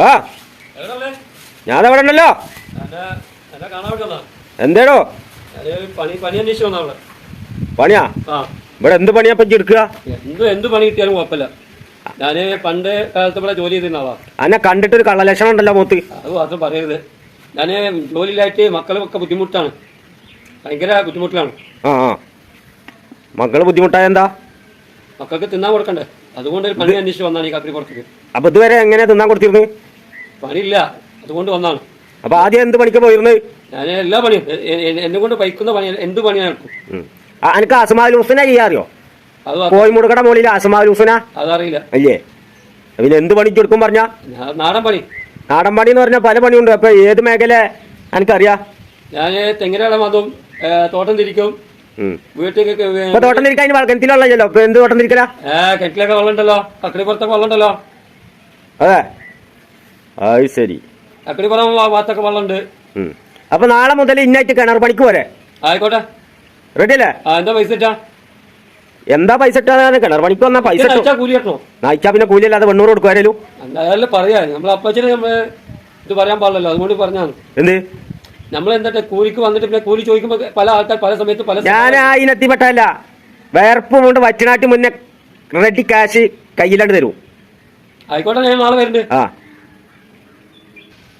ആ? ഞാൻ അവിടെ ഉണ്ടല്ലോ. എന്തേടോ. പണിയാ? ഇവിടെ എന്ത് പണിയാ പറ്റി എടുക്കുക? എന്ത് എന്ത് പണി കിട്ടിയാലും കുഴപ്പമില്ല. ഞാൻ പണ്ട് കാലത്ത് ഇവിടെ ജോലി ചെയ്തിരുന്ന ആളാ. അന്നെ കണ്ടിട്ട് ഒരു കള്ളലക്ഷണം ഉണ്ടല്ലോ മൂത്ത്. അത് മാത്രം പറയരുത്. ഞാൻ ജോലിയിലായിട്ട് മക്കളൊക്കെ ബുദ്ധിമുട്ടാണ്. ഭയങ്കര ബുദ്ധിമുട്ടിലാണ്. ആ. മക്കൾ ബുദ്ധിമുട്ടായ എന്താ? മക്കൾക്ക് തിന്നാൻ കൊടുക്കണ്ടേ? അതുകൊണ്ട് ഒരു പണി അന്വേഷിച്ച് വന്നാണ് ഈ കത്തിരിപ്പുറത്തേക്ക് അപ്പൊ ഇതുവരെ എങ്ങനെയാ തിന്നാൻ കൊടുത്തിരുന്നു? പണിയില്ല. അതുകൊണ്ട് വന്നാണ്. അപ്പൊ ആദ്യം എന്ത് പണിക്ക് പോയിരുന്നത് ഞാൻ എല്ലാ പണിയും. എന്നെ കൊണ്ട് പൈക്കുന്ന പണി എന്ത് പണിയാണ് എടുക്കും അനക്ക് അസമാൽ ഹുസന ചെയ്യാറിയോ? അത് മുകളിൽ അസമാൽ ഹുസന? അതറിയില്ല. അല്ലേ പിന്നെ എന്ത് പണിക്ക് എടുക്കും പറഞ്ഞ? നാടൻ പണി. നാടൻ പണി എന്ന് പറഞ്ഞാൽ പല പണിയുണ്ട്. അപ്പൊ ഏത് മേഖല എനിക്കറിയാം ഞാൻ തെങ്ങിനടം അതും തോട്ടം തിരിക്കും. വീട്ടിലേക്ക് തോട്ടം തിരിക്കാൻ കിണറ്റിലുള്ളല്ലോ ഇപ്പൊ എന്ത് തോട്ടം തിരിക്കല? കിണറ്റിലൊക്കെ വെള്ളം ഉണ്ടല്ലോ അക്കടിപ്പുറത്തൊക്കെ വെള്ളം ഉണ്ടല്ലോ അതെ. അത് ശരി. അക്കടിപ്പുറം ഭാ- ഭാഗത്തൊക്കെ വെള്ളം ഉണ്ട് അപ്പൊ നാളെ മുതൽ ഇന്നായിട്ട് കിണർ പണിക്ക് പോരെ? ആയിക്കോട്ടെ. റെഡി അല്ലേ? എന്താ പൈസ ഇട്ടാ? എന്താ പൈസ ഇട്ടാ കിണർ പണിക്ക് വന്നാ പൈസ നായിച്ചാ പിന്നെ കൂലി അല്ലാതെ വെണ്ണൂറ് അതല്ല പറയാ. നമ്മൾ അപ്പച്ചനെ നമ്മൾ ഇത് പറയാൻ പാടില്ലല്ലോ. അതുകൊണ്ട് പറഞ്ഞാണ് എന്ത്? നമ്മൾ എന്താ കൂലിക്ക് വന്നിട്ട് പിന്നെ കൂലി ചോദിക്കുമ്പോ പല ആൾക്കാർ പല സമയത്ത് പല ഞാൻ അതിനെത്തിപ്പെട്ടല്ല വേർപ്പ് കൊണ്ട് വറ്റനാട്ടി മുന്നേ റെഡി കാശ് കയ്യിലാണ്ട് തരൂ. ആയിക്കോട്ടെ ഞാൻ നാളെ വരുന്നുണ്ട് ആ.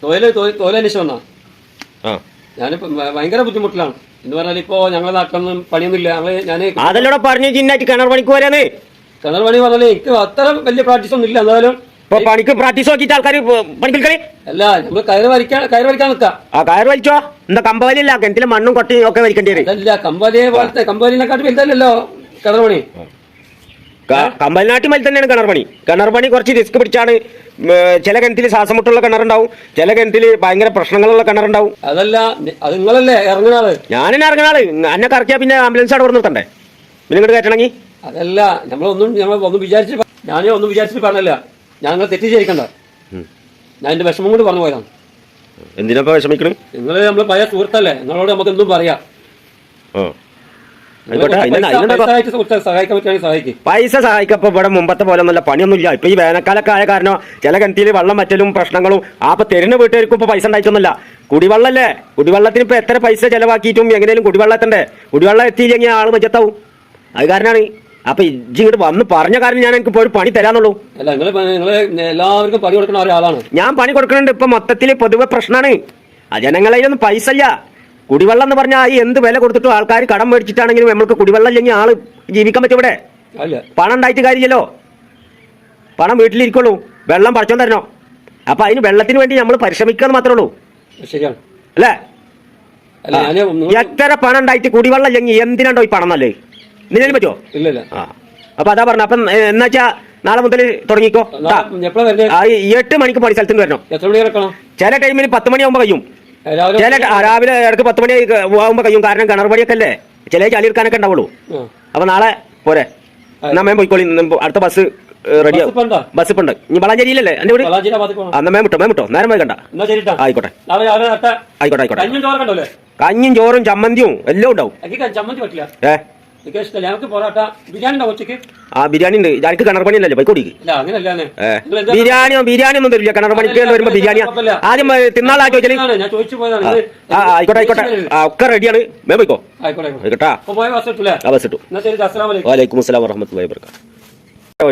തൊഴിൽ തൊഴിൽ അന്വേഷിച്ചു വന്നാ? ആ. ഞാനിപ്പോ ഭയങ്കര ബുദ്ധിമുട്ടിലാണ്. എന്ന് പറഞ്ഞാൽ ഇപ്പോ ഞങ്ങളുടെ നാട്ടിലൊന്നും പണിയൊന്നുമില്ല. ഞങ്ങൾ ഞാൻ അതല്ലോടെ പറഞ്ഞു ചിന്നായിട്ട് കിണർ പണിക്ക് പോരാന്ന്. കിണർ പണി പറഞ്ഞാൽ എനിക്ക് അത്ര വലിയ പ്രാക്ടീസ് ഒന്നും ഇല്ല എന്നാലും ഇപ്പൊ പണിക്ക് പ്രാക്ടീസ് നോക്കിയിട്ട് ആൾക്കാർ പണിക്കൽക്കളി അല്ല നമ്മൾ കയറ് വലിക്കാൻ കയറ് വലിക്കാൻ നിൽക്കാം ആ കയറ് വലിച്ചോ? എന്താ കമ്പവലില്ല കിണറ്റിലെ മണ്ണും കൊട്ടയും ഒക്കെ വലിക്കേണ്ടി വരും. അതല്ല കമ്പാലിയെ പോലത്തെ കമ്പാലിനെക്കാട്ടി വലുതല്ലല്ലോ കിണർ പണി കമ്പലിനാട്ടി മതി തന്നെയാണ് കിണർ പണി കിണർ പണി കുറച്ച് റിസ്ക് പിടിച്ചാണ് ചില കിണറ്റിൽ ശ്വാസമുട്ടുള്ള കിണറുണ്ടാവും. ചില കിണറ്റിൽ ഭയങ്കര പ്രശ്നങ്ങളുള്ള കിണറുണ്ടാവും. അതല്ല അത് നിങ്ങളല്ലേ ഇറങ്ങുന്ന ആൾ ഞാനെന്നെ ഇറങ്ങുന്ന ആൾ എന്നെ കറക്കിയാ പിന്നെ ആംബുലൻസ് അവിടെ നിർത്തണ്ടേ? പിന്നെ ഇങ്ങോട്ട് കയറ്റണമെങ്കിൽ അതല്ല നമ്മളൊന്നും നമ്മൾ ഒന്നും വിചാരിച്ച് ഞാൻ ഞാനേ ഒന്നും വിചാരിച്ചിട്ട് പറഞ്ഞല്ല. ഞങ്ങൾ തെറ്റിദ്ധരിക്കണ്ട ഞാൻ എന്റെ വിഷമം കൊണ്ട് പറഞ്ഞു പോയതാണ്. എന്തിനാ വിഷമിക്കണേ? നിങ്ങൾ നമ്മൾ പഴയ സുഹൃത്തല്ലേ? നിങ്ങളോട് നമുക്ക് എന്തും പറയാം. പൈസ- സഹായിക്കപ്പോ ഇവിടെ മുമ്പത്തെ പോലെ ഒന്നുമില്ല പണിയൊന്നുമില്ല ഇപ്പൊ ഈ വേനൽക്കാലൊക്കെ ആയ കാരണം ചില കിണറ്റിൽ വെള്ളം വറ്റലും പ്രശ്നങ്ങളും ആ അപ്പൊ തെരുന്ന വീട്ടുകാർക്കും ഇപ്പൊ പൈസ ഉണ്ടായിട്ടൊന്നുമില്ല. കുടിവെള്ളല്ലേ? കുടിവെള്ളത്തിന് ഇപ്പൊ എത്ര പൈസ ചെലവാക്കിയിട്ടും എങ്ങനെയും കുടിവെള്ളം എത്തണ്ടേ കുടിവെള്ളം എത്തിയില്ലെങ്കിൽ ആൾ മജത്താവും അത് കാരണമാണ് അപ്പൊ ഇജ്ജി ഇങ്ങോട്ട് വന്ന് പറഞ്ഞ കാര്യം ഞാൻ എനിക്ക് ഒരു പണി തരാന്നുള്ളൂ. അല്ല നിങ്ങൾ നിങ്ങൾ എല്ലാവർക്കും പണി കൊടുക്കുന്ന ഒരാളാണ്. ഞാൻ പണി കൊടുക്കുന്നുണ്ട്. ഇപ്പൊ മൊത്തത്തിൽ പൊതുവെ പ്രശ്നമാണ് ആ ജനങ്ങളതിലൊന്നും പൈസ ഇല്ല കുടിവെള്ളം എന്ന് പറഞ്ഞാൽ ഈ എന്ത് വില കൊടുത്തിട്ടും ആൾക്കാർ കടം മേടിച്ചിട്ടാണെങ്കിലും നമ്മൾക്ക് കുടിവെള്ളം ഇല്ലെങ്കിൽ ആൾ ജീവിക്കാൻ പറ്റും ഇവിടെ. പണം ഉണ്ടായിട്ട് കാര്യമില്ലല്ലോ. പണം വീട്ടിലിരിക്കുള്ളൂ. വെള്ളം പറിച്ചോ തരണോ അപ്പൊ അതിന് വെള്ളത്തിന് വേണ്ടി നമ്മൾ പരിശ്രമിക്കാന്ന് മാത്രമേ ഉള്ളൂ. ശരിയാണ്. അല്ല? എത്ര പണം ഉണ്ടായിട്ട് കുടിവെള്ളം ഇല്ലെങ്കിൽ എന്തിനാണ്ടോ ഈ പണം നല്ലേ? ഇതിനും പറ്റുമോ ഇല്ല ഇല്ല. ആ. അപ്പൊ അതാ പറഞ്ഞ. അപ്പം എന്നുവെച്ചാ നാളെ മുതൽ തുടങ്ങിക്കോ. ആ, ഈ എട്ട് മണിക്ക് പണി സ്ഥലത്തിന് വരണം. എത്ര മണി കിടക്കണം ചില ടൈമിൽ പത്ത് മണിയാകുമ്പോൾ കഴിയും. രാവിലെ ചില ട- ആ, രാവിലെ ഇടയ്ക്ക് പത്ത് മണി ആകുമ്പോൾ കഴിയും. കാരണം കിണർ പണിയൊക്കെ അല്ലേ? ചില ചളി എടുക്കാനൊക്കെ ഉണ്ടാവുള്ളൂ. ആ. അപ്പൊ നാളെ പോരെ. എന്നാ മേം പോയിക്കോളി. ഇന്ന് അടുത്ത ബസ് റെഡിയാവും ബസ് ഇപ്പൊ ഉണ്ടോ? ബസ് ഇപ്പൊ ഉണ്ട് ഇനി വളാഞ്ചേരിയിലല്ലേ? എന്റെ വീട്? വളാഞ്ചേരി ഭാഗത്തേക്ക് പോകണം അന്ന് മേം വിട്ടോ മേം വിട്ടോ. നേരം വൈകണ്ട. എന്നാ ആയിക്കോട്ടെ. നാളെ രാവിലെ നട്ട ആയിക്കോട്ടെ ആയിക്കോട്ടെ. കഞ്ഞും ചോറും ചമ്മന്തിയും എല്ലാം ഉണ്ടാവും. എനിക്ക് ചമ്മന്തി പറ്റില്ല. ഏ? പൊറോട്ട ബിരിയാണി ഉച്ചയ്ക്ക് ആ ബിരിയാണി ഉണ്ട്. എനിക്ക് കിണർ പണി അല്ലേ പോയിക്കോടിക്ക് ഇല്ല അങ്ങനെയല്ലേ ഏ. ബിരിയാണിയോ ബിരിയാണി ഒന്നും തരില്ല. കിണർ പണിക്ക് വരുമ്പോ ബിരിയാണി ആദ്യം തിന്നാളാ ചോദിച്ചാൽ ഞാൻ ചോദിച്ചു പോയതാണ്. ആ, ഇത് ആ ആയിക്കോട്ടെ ആയിക്കോട്ടെ. ഒക്കെ റെഡിയാണ്. മേ പോയിക്കോ. ആയിക്കോട്ടെ ആയിക്കോട്ടെ. ബസ് ഇട്ടു വലൈക്കും അസ്സലാം വറഹമത്തുള്ളാഹി വബറകാതുഹു.